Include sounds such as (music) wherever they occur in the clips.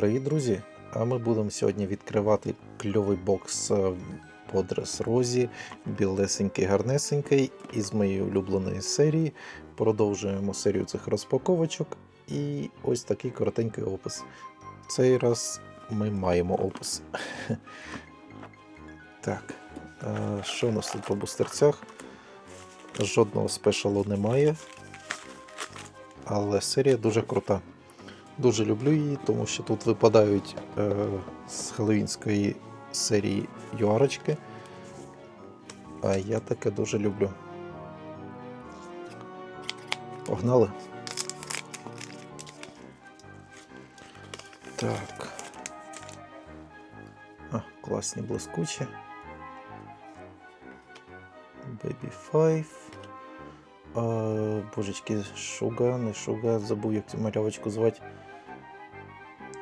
Привіт, друзі! А ми будемо сьогодні відкривати кльовий бокс е, по дрес-розі, білесенький, гарнесенький із моєї улюбленої серії. Продовжуємо серію цих розпаковочок. І ось такий коротенький опис. Цей раз ми маємо опис. (laughs) Так, е, що у нас тут по бустерцях? Жодного спешалу немає. Але серія дуже крута. Дуже люблю її, тому що тут випадають е, з хеллоуінської серії юарочки. А я таке дуже люблю. Погнали. Так. А, класні блискучі. Baby 5. А, божечки, шуга, не шуга, забув, як цю малявочку звати.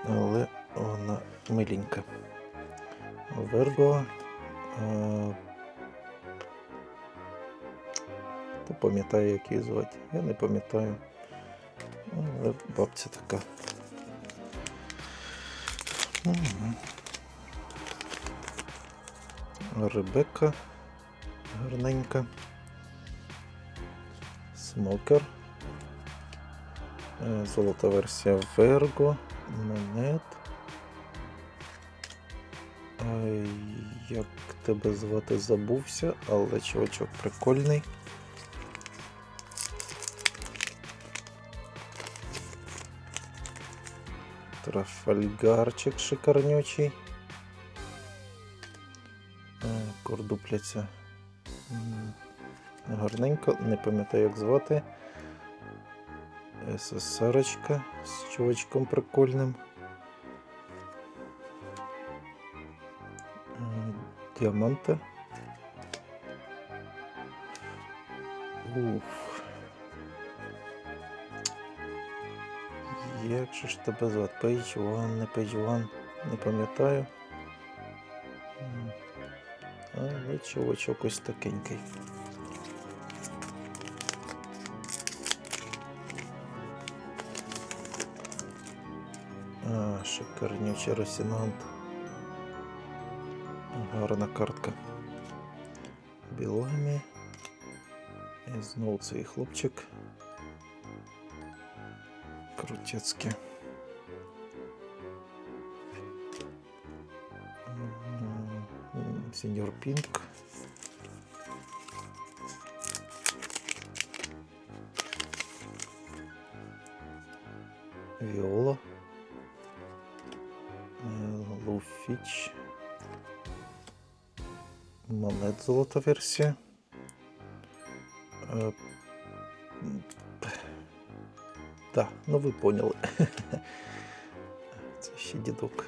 Але вона миленька. Верго. А, Та пам'ятаю, як її звати. Я не пам'ятаю. Але бабця така. Ребекка гарненька. Смокер. Е, Золота версія Верго. Монет. Е, Як тебе звати забувся, але чувачок прикольний. Трафальгарчик шикарнючий. Кордупляця. Гарненько, не пам'ятаю, як звати. СССРочка з чувачком прикольним. Діаманти. Уф. Як же ж тебе звати? Page One, не Page One, не пам'ятаю. Але чувачок ось такенький. шикарнючий Росінант. Гарна картка. Біломі. І знову цей хлопчик. Крутецький. М, Сеньор Пінк. Монет золота версія. Е, Так, ну ви поняли. (laughs) Це ще дідок.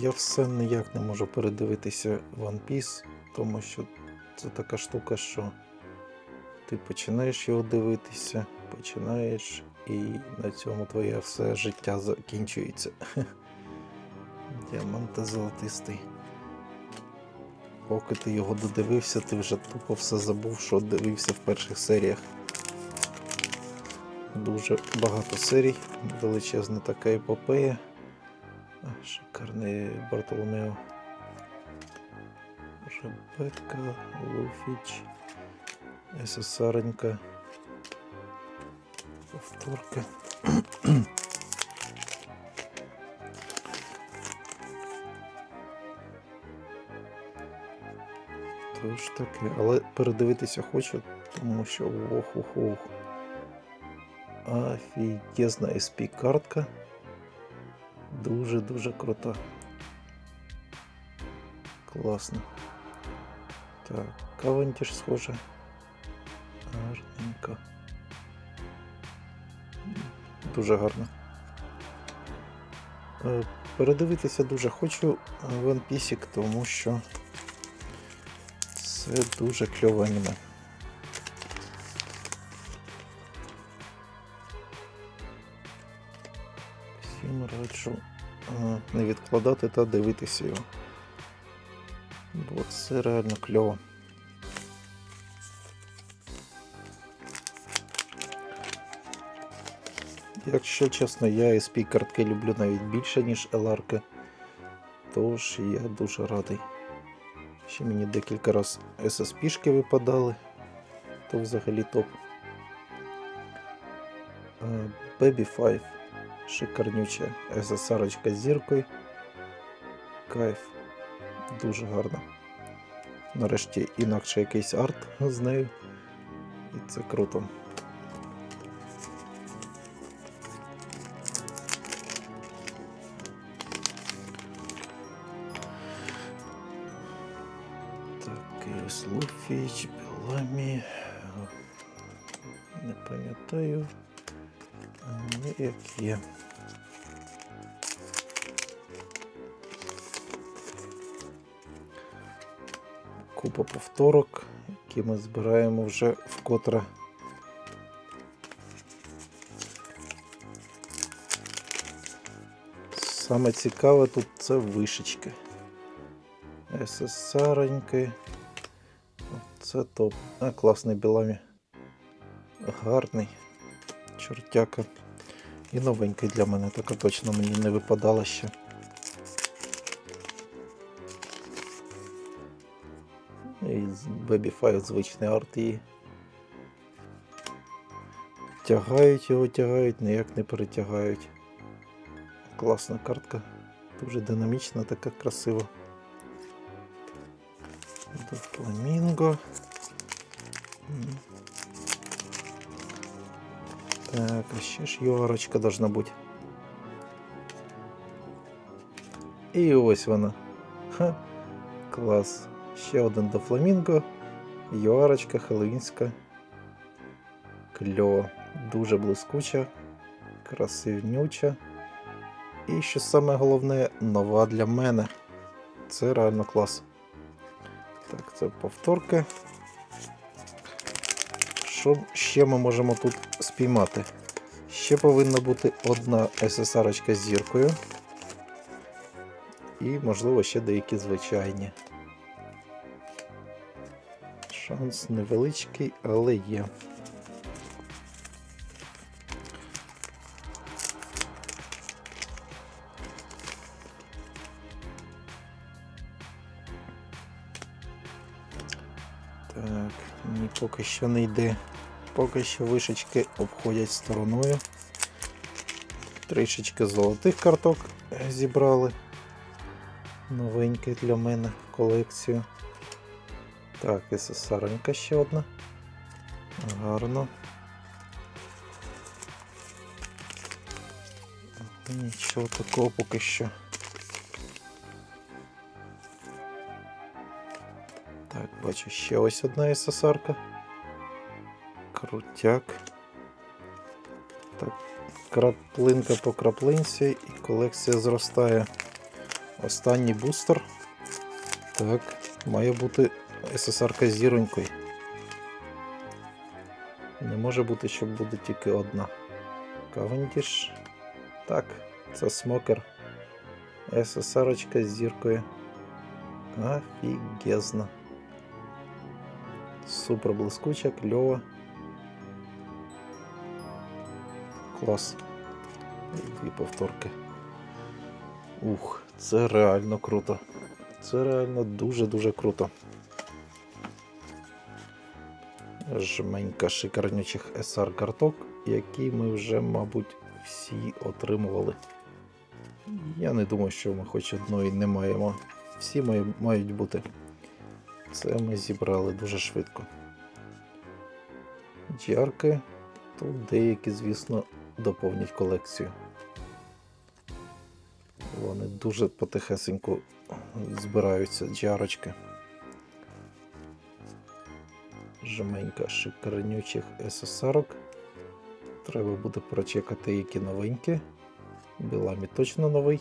Я все ніяк не можу передивитися One Piece, тому що це така штука, що ти починаєш його дивитися, починаєш, і на цьому твоє все життя закінчується. (laughs) Діаманта золотистий. Поки ти його додивився, ти вже тупо все забув, що дивився в перших серіях. Дуже багато серій, величезна така епопея. Шикарний Бартоломео. Ребекка, Луфіч, СССРенька. Повторка. Тож таке, але передивитися хочу, тому що ох ох ох. Офігезна SP картка. Дуже-дуже крута. Класно. Так, Кавендіш схоже. Гарненько. Дуже гарно. Е, Передивитися дуже хочу One Piece, тому що це дуже кльове аніме. Всім раджу е, не відкладати та дивитися його. Бо це реально кльово. Якщо чесно, я SP картки люблю навіть більше, ніж LR. Тож я дуже радий. Ще мені декілька раз SSP-шки випадали, то взагалі топ. Е, Baby 5. Шикарнюча SSR з зіркою. Кайф. Дуже гарно. Нарешті інакше якийсь арт з нею. І це круто. Луфі, чи. Не пам'ятаю. Але як є. Купа повторок, які ми збираємо вже вкотре. Саме цікаве тут це вишечки. СССРеньки. Це топ. А, класний біламі. Гарний. Чортяка. І новенький для мене, така точно мені не випадала ще. І Baby Five звичний арт її. Тягають його, тягають, ніяк не перетягають. Класна картка. Дуже динамічна, така красива. До фламінго. Так, а ще ж юарочка должна бути. І ось вона. Ха, клас. Ще один до фламінго. Юарочка хеллоуінська. Кльово. Дуже блискуча, красивнюча. І що саме головне, нова для мене. Це реально клас. Так, це повторки. Що ще ми можемо тут спіймати? Ще повинна бути одна SSR з зіркою. І, можливо, ще деякі звичайні. Шанс невеличкий, але є. Поки що не йде. Поки що вишечки обходять стороною. Трішечки золотих карток зібрали. Новенький для мене в колекцію. Так, і сесаренька ще одна. Гарно. Нічого такого поки що. Так, бачу ще ось одна СССРка. Крутяк. Так, краплинка по краплинці і колекція зростає. Останній бустер. Так, має бути СССРка з зіронькою. Не може бути, щоб буде тільки одна. Кавендіш. Так, це смокер. СССРочка з зіркою. Офігезно. Супер блискуча, кльова. Клас. І дві повторки. Ух, це реально круто. Це реально дуже-дуже круто. Жменька шикарнючих SR карток, які ми вже, мабуть, всі отримували. Я не думаю, що ми хоч одної не маємо. Всі мають бути. Це ми зібрали дуже швидко. Джарки. Тут деякі, звісно, доповнять колекцію. Вони дуже потихесеньку збираються джарочки. Жменька шикарнючих СССРок. Треба буде прочекати, які новенькі. Біламі точно новий.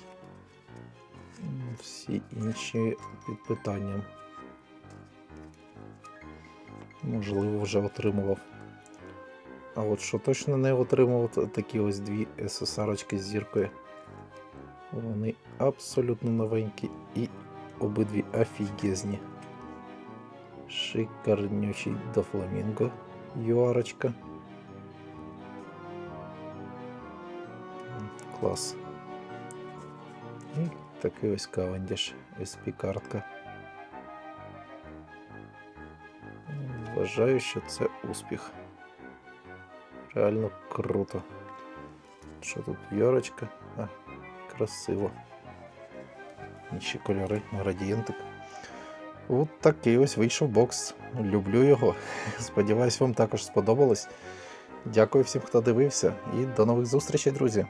Всі інші під питанням. Можливо, вже отримував. А от що точно не отримував, то такі ось дві СССРочки з зіркою. Вони абсолютно новенькі і обидві офігезні. Шикарнючий до фламінго юарочка. Клас. І такий ось Cavendish SP картка. Вважаю, що це успіх. Реально круто. Що тут Йорочка? А, красиво. Інші кольори, градієнтик. От такий ось вийшов бокс. Люблю його. (laughs) Сподіваюсь, вам також сподобалось. Дякую всім, хто дивився, і до нових зустрічей, друзі!